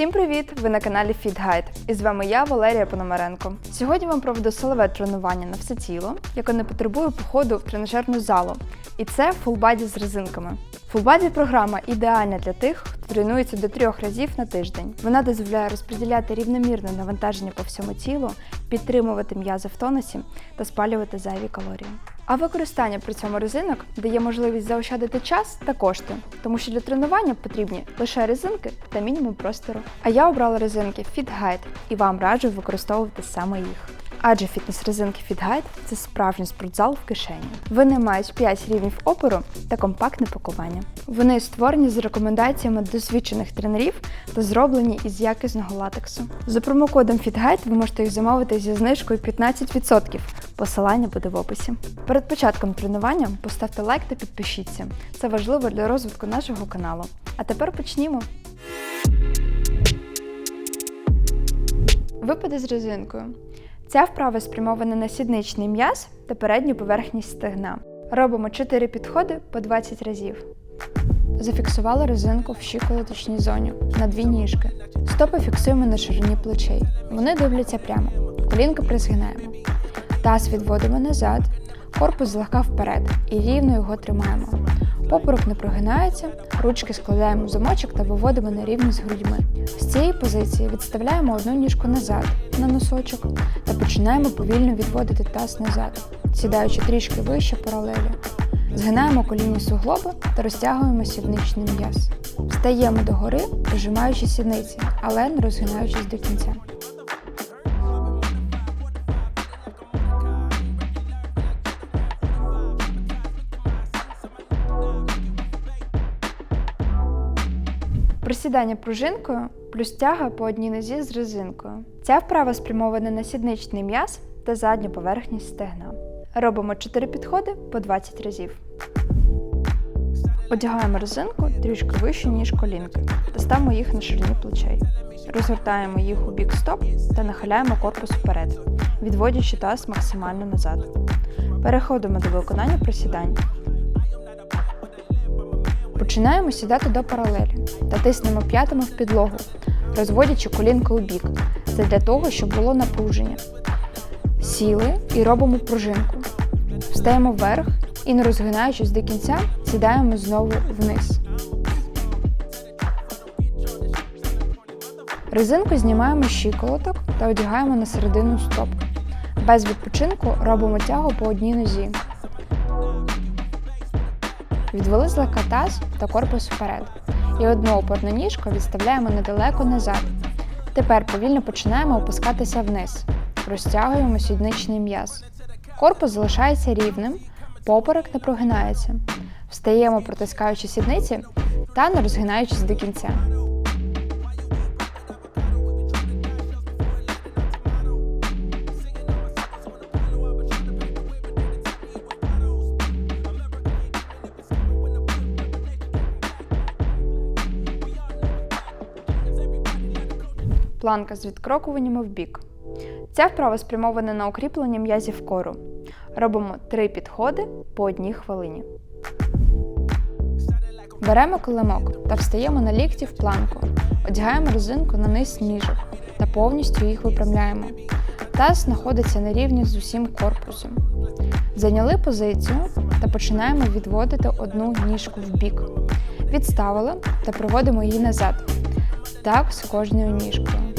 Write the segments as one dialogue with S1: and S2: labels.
S1: Всім привіт! Ви на каналі FitGuide. І з вами я, Валерія Пономаренко. Сьогодні вам проведу силове тренування на все тіло, яке не потребує походу в тренажерну залу. І це фулбаді з резинками. Фулбаді програма ідеальна для тих, хто тренується до трьох разів на тиждень. Вона дозволяє розподіляти рівномірне навантаження по всьому тілу, підтримувати м'язи в тонусі та спалювати зайві калорії. А використання при цьому резинок дає можливість заощадити час та кошти, тому що для тренування потрібні лише резинки та мінімум простору. А я обрала резинки FitGuide і вам раджу використовувати саме їх. Адже фітнес-резинки FitGuide – це справжній спортзал в кишені. Вони мають 5 рівнів опору та компактне пакування. Вони створені з рекомендаціями досвідчених тренерів та зроблені із якісного латексу. За промокодом FitGuide ви можете їх замовити зі знижкою 15%. Посилання буде в описі. Перед початком тренування поставте лайк та підпишіться. Це важливо для розвитку нашого каналу. А тепер почнімо. Випади з резинкою. Ця вправа спрямована на сідничний м'яз та передню поверхність стегна. Робимо 4 підходи по 20 разів. Зафіксували резинку в щиколоточній зоні на дві ніжки. Стопи фіксуємо на ширині плечей. Вони дивляться прямо. Колінка призгинаємо. Таз відводимо назад, корпус злегка вперед і рівно його тримаємо. Поперек не прогинається, ручки складаємо в замочок та виводимо на рівні з грудьми. З цієї позиції відставляємо одну ніжку назад на носочок та починаємо повільно відводити таз назад, сідаючи трішки вище паралелі. Згинаємо колінні суглоби та розтягуємо сідничний м'яз. Встаємо догори, прижимаючи сідниці, але не розгинаючись до кінця. Присідання пружинкою плюс тяга по одній нозі з резинкою. Ця вправа спрямована на сідничний м'яз та задню поверхність стегна. Робимо 4 підходи по 20 разів. Одягаємо резинку трішки вище, ніж колінки, та ставимо їх на ширині плечей. Розгортаємо їх у бік стоп та нахиляємо корпус вперед, відводячи таз максимально назад. Переходимо до виконання присідань. Починаємо сідати до паралелі та тиснемо п'ятами в підлогу, розводячи колінки у бік. Це для того, щоб було напруження. Сіли і робимо пружинку. Встаємо вверх і, не розгинаючись до кінця, сідаємо знову вниз. Резинку знімаємо з щиколоток та одягаємо на середину стоп. Без відпочинку робимо тягу по одній нозі. Відвели злегка та корпус вперед. І одну опорну ніжку відставляємо недалеко назад. Тепер повільно починаємо опускатися вниз. Розтягуємо сідничний м'яз. Корпус залишається рівним, поперек не прогинається. Встаємо, протискаючи сідниці та не розгинаючись до кінця. Планка з відкрокуваннями в бік. Ця вправа спрямована на укріплення м'язів кору. Робимо три підходи по одній хвилині. Беремо килимок та встаємо на лікті в планку. Одягаємо резинку на низ ніжок та повністю їх випрямляємо. Таз знаходиться на рівні з усім корпусом. Зайняли позицію та починаємо відводити одну ніжку в бік. Відставили та проводимо її назад. Так з кожною ніжкою.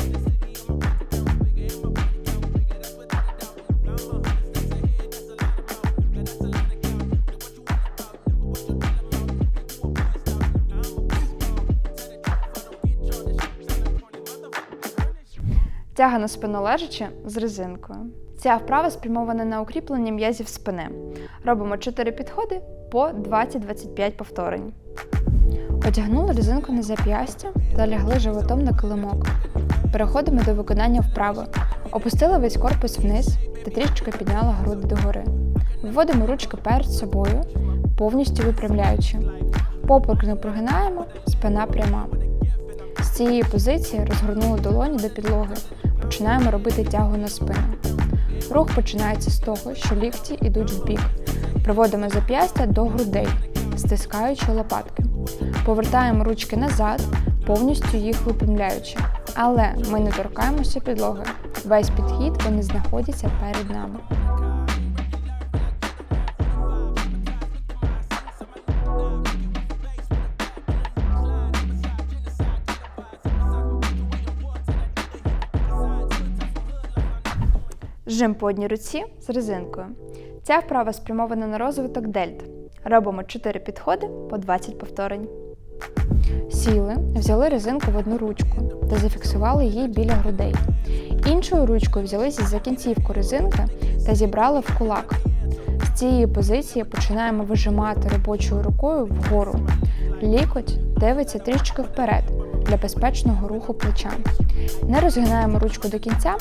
S1: Тяга на спину лежачи з резинкою. Ця вправа спрямована на укріплення м'язів спини. Робимо 4 підходи по 20-25 повторень. Одягнули резинку на зап'ястя та лягли животом на килимок. Переходимо до виконання вправи. Опустили весь корпус вниз та трішки підняли груди догори. Виводимо ручки перед собою, повністю випрямляючи. Поперек не прогинаємо, спина пряма. З цієї позиції розгорнули долоні до підлоги. Починаємо робити тягу на спину. Рух починається з того, що лікті йдуть в бік. Приводимо зап'ястя до грудей, стискаючи лопатки. Повертаємо ручки назад, повністю їх випрямляючи. Але ми не торкаємося підлоги. Весь підхід вони знаходяться перед нами. Жим по одній руці з резинкою. Ця вправа спрямована на розвиток дельт. Робимо 4 підходи по 20 повторень. Сіли, взяли резинку в одну ручку та зафіксували її біля грудей. Іншою ручкою взялися за кінцівку резинки та зібрали в кулак. З цієї позиції починаємо вижимати робочою рукою вгору. Лікоть дивиться трішки вперед для безпечного руху плеча. Не розгинаємо ручку до кінця,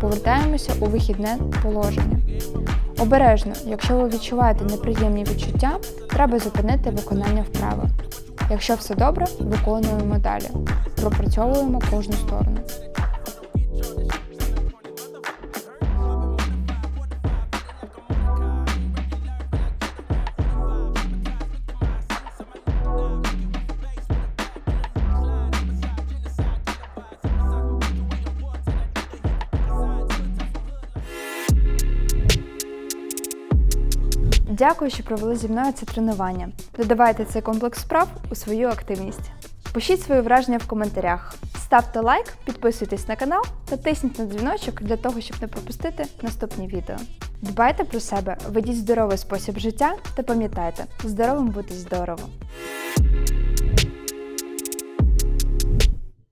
S1: повертаємося у вихідне положення. Обережно, якщо ви відчуваєте неприємні відчуття, треба зупинити виконання вправи. Якщо все добре, виконуємо далі. Пропрацьовуємо кожну сторону. Дякую, що провели зі мною це тренування. Додавайте цей комплекс справ у свою активність. Пишіть свої враження в коментарях. Ставте лайк, підписуйтесь на канал та тисніть на дзвіночок для того, щоб не пропустити наступні відео. Дбайте про себе, ведіть здоровий спосіб життя та пам'ятайте, здоровим бути здорово!